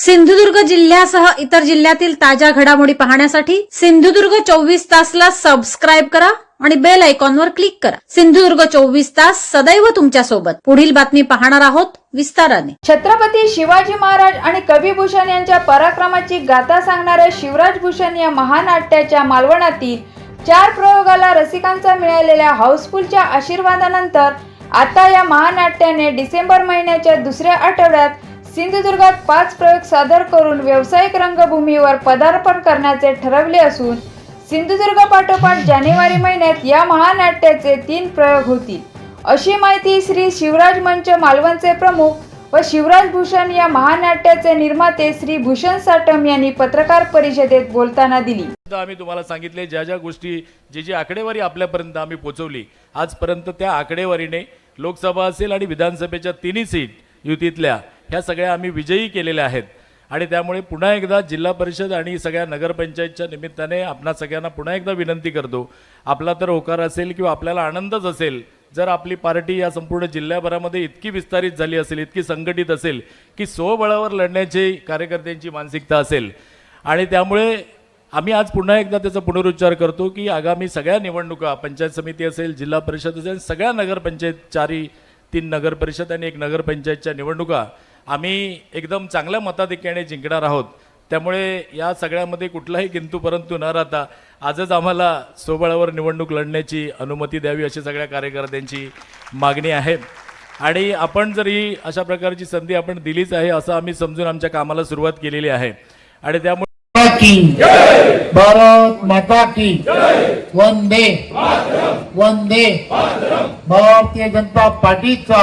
सिंधुदुर्ग जिल्ह्यासह इतर जिल्ह्यातील ताज्या घडामोडी पाहण्यासाठी सिंधुदुर्ग चोवीस तासला सबस्क्राईब करा आणि बेल आयकॉनवर क्लिक करा. सिंधुदुर्ग चोवीस तास सदैव तुमच्यासोबत. पुढील बातमी पाहणार आहोत विस्ताराने. छत्रपती शिवाजी महाराज आणि कवी भूषण यांच्या पराक्रमाची गाथा सांगणाऱ्या शिवराज भूषण या महानाट्याच्या मालवणातील चार प्रयोगाला रसिकांचा मिळालेल्या हाऊसफुलच्या आशीर्वादानंतर आता या महानाट्याने डिसेंबर महिन्याच्या दुसऱ्या आठवड्यात सिंधुदुर्गात पाच प्रयोग सादर करून व्यावसायिक रंगभूमीवर पदार्पण करण्याचे ठरवले असून सिंधुदुर्ग पाठोपाठ जानेवारी महिन्यात या महानाट्याचे तीन प्रयोग होतील. अशी माहिती श्री शिवराज मंच मालवणचे प्रमुख व शिवराज भूषण या महानाट्याचे निर्माते श्री भूषण साटम यांनी पत्रकार परिषदेत बोलताना दिली. आम्ही तुम्हाला सांगितले ज्या ज्या गोष्टी जी जी आकडेवारी आपल्यापर्यंत आम्ही पोहोचवली आजपर्यंत त्या आकडेवारीने लोकसभा असेल आणि विधानसभेच्या तिन्ही सीट युतीतल्या ह्या सगळ्या आम्ही विजयी केलेल्या आहेत. आणि त्यामुळे पुन्हा एकदा जिल्हा परिषद आणि सगळ्या नगरपंचायतच्या निमित्ताने आपणा सगळ्यांना पुन्हा एकदा विनंती करतो. आपला तर होकार असेल किंवा आपल्याला आनंदच असेल जर आपली पार्टी या संपूर्ण जिल्ह्याभरामध्ये इतकी विस्तारित झाली असेल इतकी संघटित असेल की स्वबळावर लढण्याची कार्यकर्त्यांची मानसिकता असेल. आणि त्यामुळे आम्ही आज पुन्हा एकदा त्याचा पुनरुच्चार करतो की आगामी सगळ्या निवडणुका पंचायत समिती असेल जिल्हा परिषद असेल सगळ्या नगरपंचायत चारी तीन नगरपरिषद आणि एक नगरपंचायतच्या निवडणुका आम्ही एकदम चांगल्या मताधिक्याने जिंकणार आहोत. त्यामुळे या सगळ्यामध्ये कुठलाही किंतू परंतु न राहता आजच आम्हाला स्वबळावर निवडणूक लढण्याची अनुमती द्यावी अशी सगळ्या कार्यकर्त्यांची मागणी आहे. आणि आपण जर ही अशा प्रकारची संधी आपण दिलीच आहे असं आम्ही समजून आमच्या कामाला सुरुवात केलेली आहे. आणि त्यामुळे भारत माता की वंदे वंदे भारतीय जनता पार्टीचा